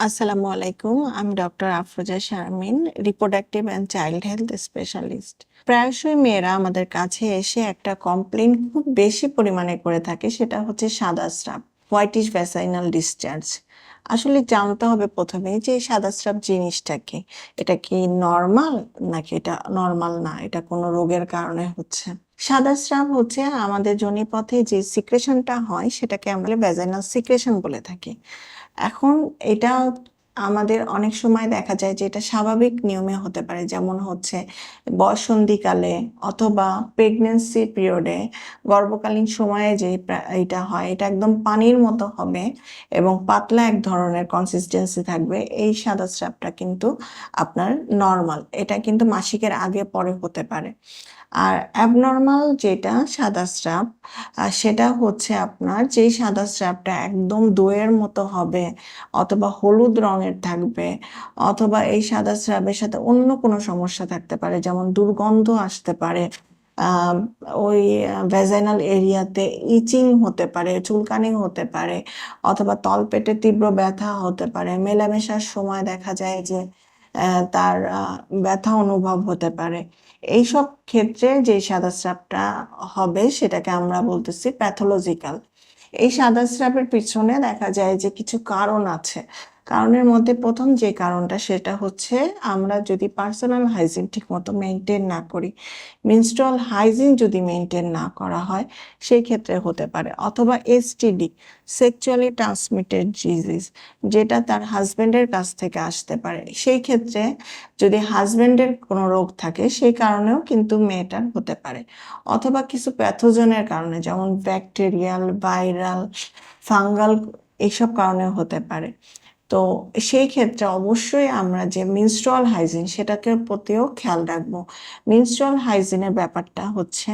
আসসালামু আলাইকুম আমি doctor Afroza Sharmin reproductive and child health specialist প্রায়শই মেয়েরা আমাদের কাছে এসে একটা কমপ্লেন খুব বেশি পরিমাণে করে থাকে, সেটা হচ্ছে সাদা স্রাব হোয়াইটিশ ভ্যাসাইনাল ডিসচার্জ আসলে জানতে হবে প্রথমেই যে সাদা স্রাব জিনিসটা কি? এটা কি নর্মাল নাকি এটা নর্মাল না? এটা কোনো রোগের কারণে হচ্ছে। সাদা স্রাব হচ্ছে আমাদের যোনিপথে যে সিক্রেশনটা হয়, সেটাকে আমরা ভ্যাজাইনাল সিক্রেশন বলে থাকি। এখন এটা আমাদের অনেক সময় দেখা যায় যে এটা স্বাভাবিক নিয়মে হতে পারে। যেমন হচ্ছে বয়সন্ধিকালে অথবা প্রেগনেন্সি পিরিয়ডে গর্ভকালীন সময়ে যে এটা হয়, এটা একদম পানির মতো হবে এবং পাতলা এক ধরনের কনসিস্টেন্সি থাকবে। এই সাদা স্রাবটা কিন্তু আপনার নর্মাল এটা কিন্তু মাসিকের আগে পরে হতে পারে। আর অ্যাবনর্মাল যেটা সাদা স্রাব সেটা হচ্ছে আপনার যেই সাদা স্রাবটা একদম দইয়ের মতো হবে, অথবা হলুদ রঙের থাকবে, অথবা এই সাদা স্রাবের সাথে অন্য কোনো সমস্যা থাকতে পারে, যেমন দুর্গন্ধ আসতে পারে ওই ভেজাইনাল এরিয়াতে ইচিং হতে পারে, চুলকানি হতে পারে, অথবা তলপেটে তীব্র ব্যথা হতে পারে। মেলামেশার সময় দেখা যায় যে তার ব্যথা অনুভব হতে পারে। এইসব ক্ষেত্রে যে সাদা স্রাবটা হবে সেটাকে আমরা বলতেছি প্যাথোলজিক্যাল এই সাদা স্রাবের পিছনে দেখা যায় যে কিছু কারণ আছে। কারণের মধ্যে প্রথম যে কারণটা সেটা হচ্ছে আমরা যদি পার্সোনাল হাইজিন ঠিকমতো মেনটেন না করি মিনস্ট্রুয়াল হাইজিন যদি মেনটেন না করা হয় সেই ক্ষেত্রে হতে পারে। অথবা এসটিডি সেক্সুয়ালি ট্রান্সমিটেড ডিজিজ যেটা তার হাজবেন্ডের কাছ থেকে আসতে পারে। সেই ক্ষেত্রে যদি হাজবেন্ডের কোনো রোগ থাকে, সেই কারণেও কিন্তু মেয়েটার হতে পারে। অথবা কিছু প্যাথোজেনের কারণে, যেমন ব্যাকটেরিয়াল ভাইরাল ফাঙ্গাল এইসব কারণেও হতে পারে। তো সেই ক্ষেত্রে অবশ্যই আমরা যে মিনস্ট্রুয়াল হাইজিন সেটাকে প্রতিও খেয়াল রাখব। মিনস্ট্রুয়াল হাইজিনের ব্যাপারটা হচ্ছে,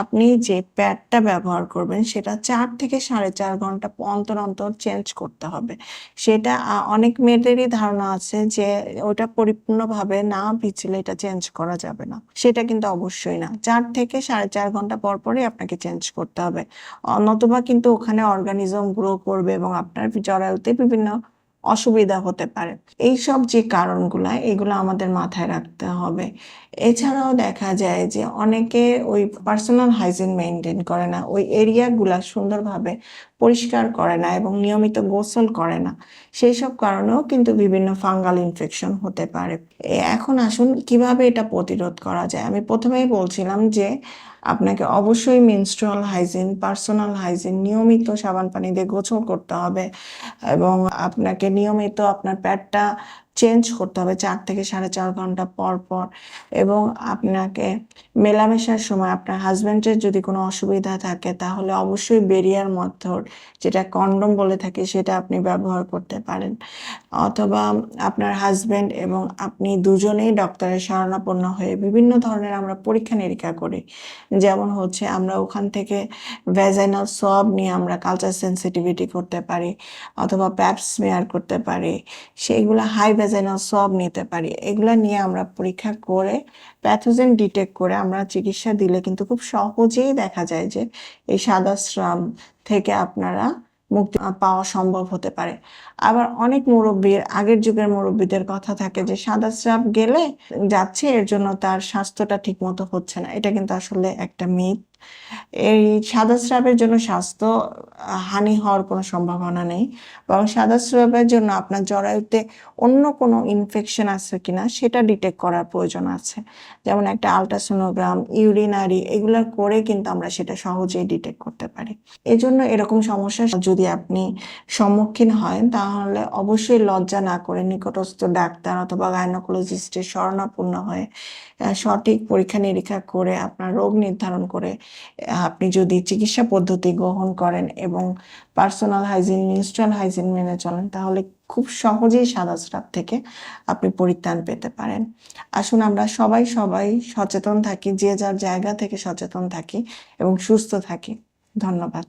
আপনি যে প্যাডটা ব্যবহার করবেন সেটা চার থেকে সাড়ে চার ঘণ্টা অন্তর অন্তর চেঞ্জ করতে হবে। সেটা অনেক মেয়েদেরই ধারণা আছে যে ওটা পরিপূর্ণভাবে না ভিজলে এটা চেঞ্জ করা যাবে না। সেটা কিন্তু অবশ্যই না। চার থেকে সাড়ে চার ঘণ্টা পর পরই আপনাকে চেঞ্জ করতে হবে। নতুবা কিন্তু ওখানে অর্গানিজম গ্রো করবে এবং আপনার জরায়ুতে বিভিন্ন অসুবিধা হতে পারে। এইসব যে কারণগুলা, এগুলো আমাদের মাথায় রাখতে হবে। এছাড়াও দেখা যায় যে অনেকে ওই পার্সোনাল হাইজিন মেনটেন করে না। ওই এরিয়াগুলা সুন্দরভাবে পরিষ্কার করে না এবং নিয়মিত গোসল করে না। সেই সব কারণেও কিন্তু বিভিন্ন ফাঙ্গাল ইনফেকশন হতে পারে। এখন আসুন কীভাবে এটা প্রতিরোধ করা যায়? আমি প্রথমেই বলছিলাম যে, আপনাকে অবশ্যই মিনস্ট্রাল হাইজিন পার্সোনাল হাইজিন নিয়মিত সাবান পানি দিয়ে গোসল করতে হবে এবং আপনাকে নিয়মিত আপনার প্যাডটা চেঞ্জ করতে হবে চার থেকে সাড়ে চার ঘণ্টা পর পর। এবং আপনাকে মেলামেশার সময় আপনার হাজবেন্ডের যদি কোনো অসুবিধা থাকে, তাহলে অবশ্যই বেরিয়ার মেথড যেটা কন্ডম বলে থাকে, সেটা আপনি ব্যবহার করতে পারেন। অথবা আপনার হাজবেন্ড এবং আপনি দুজনেই ডক্টরের শরণাপন্ন হয়ে বিভিন্ন ধরনের আমরা পরীক্ষা নিরীক্ষা করি। যেমন হচ্ছে আমরা ওখান থেকে ভ্যাজাইনাল সব নিয়ে আমরা কালচার সেন্সিটিভিটি করতে পারি, অথবা প্যাপ স্মেয়ার করতে পারি। সেইগুলো হাই ভ্যাজাইনাল সোয়াব নিতে পারি। এগুলা নিয়ে আমরা পরীক্ষা করে প্যাথোজেন ডিটেক্ট করে আমরা চিকিৎসা দিলে কিন্তু খুব সহজেই দেখা যায় যে এই সাদা স্রাব থেকে আপনারা মুক্তি পাওয়া সম্ভব হতে পারে। আবার অনেক মুরব্বীর, আগের যুগের মুরব্বীদের কথা থাকে যে সাদা স্রাব গেলে যাচ্ছে, এর জন্য তার স্বাস্থ্যটা ঠিক মতো হচ্ছে না। এটা কিন্তু আসলে একটা মিথ। এই সাদা স্রাবের জন্য স্বাস্থ্য হানি হওয়ার কোনো সম্ভাবনা নেই। বরং সাদা স্রাবের জন্য আপনার জরায়ুতে অন্য কোনো ইনফেকশন আছে কিনা সেটা ডিটেক্ট করার প্রয়োজন আছে। যেমন একটা আলট্রাসোনোগ্রাম ইউরিনারি এগুলো করে কিন্তু আমরা সেটা সহজেই ডিটেক্ট করতে পারি। এজন্য এরকম সমস্যা যদি আপনি সম্মুখীন হয় তাহলে অবশ্যই লজ্জা না করে নিকটস্থ ডাক্তার অথবা গাইনোকোলজিস্টের শরণাপন্ন হয়ে সঠিক পরীক্ষা নিরীক্ষা করে আপনার রোগ নির্ধারণ করে আপনি যদি চিকিৎসা পদ্ধতি গ্রহণ করেন এবং পার্সোনাল হাইজিন মিনিস্ট্রাল হাইজিন মেনে চলেন, তাহলে খুব সহজেই সাদা স্রাব থেকে আপনি পরিত্রাণ পেতে পারেন। আসুন আমরা সবাই সবাই সচেতন থাকি, যে যার জায়গা থেকে সচেতন থাকি এবং সুস্থ থাকি। ধন্যবাদ।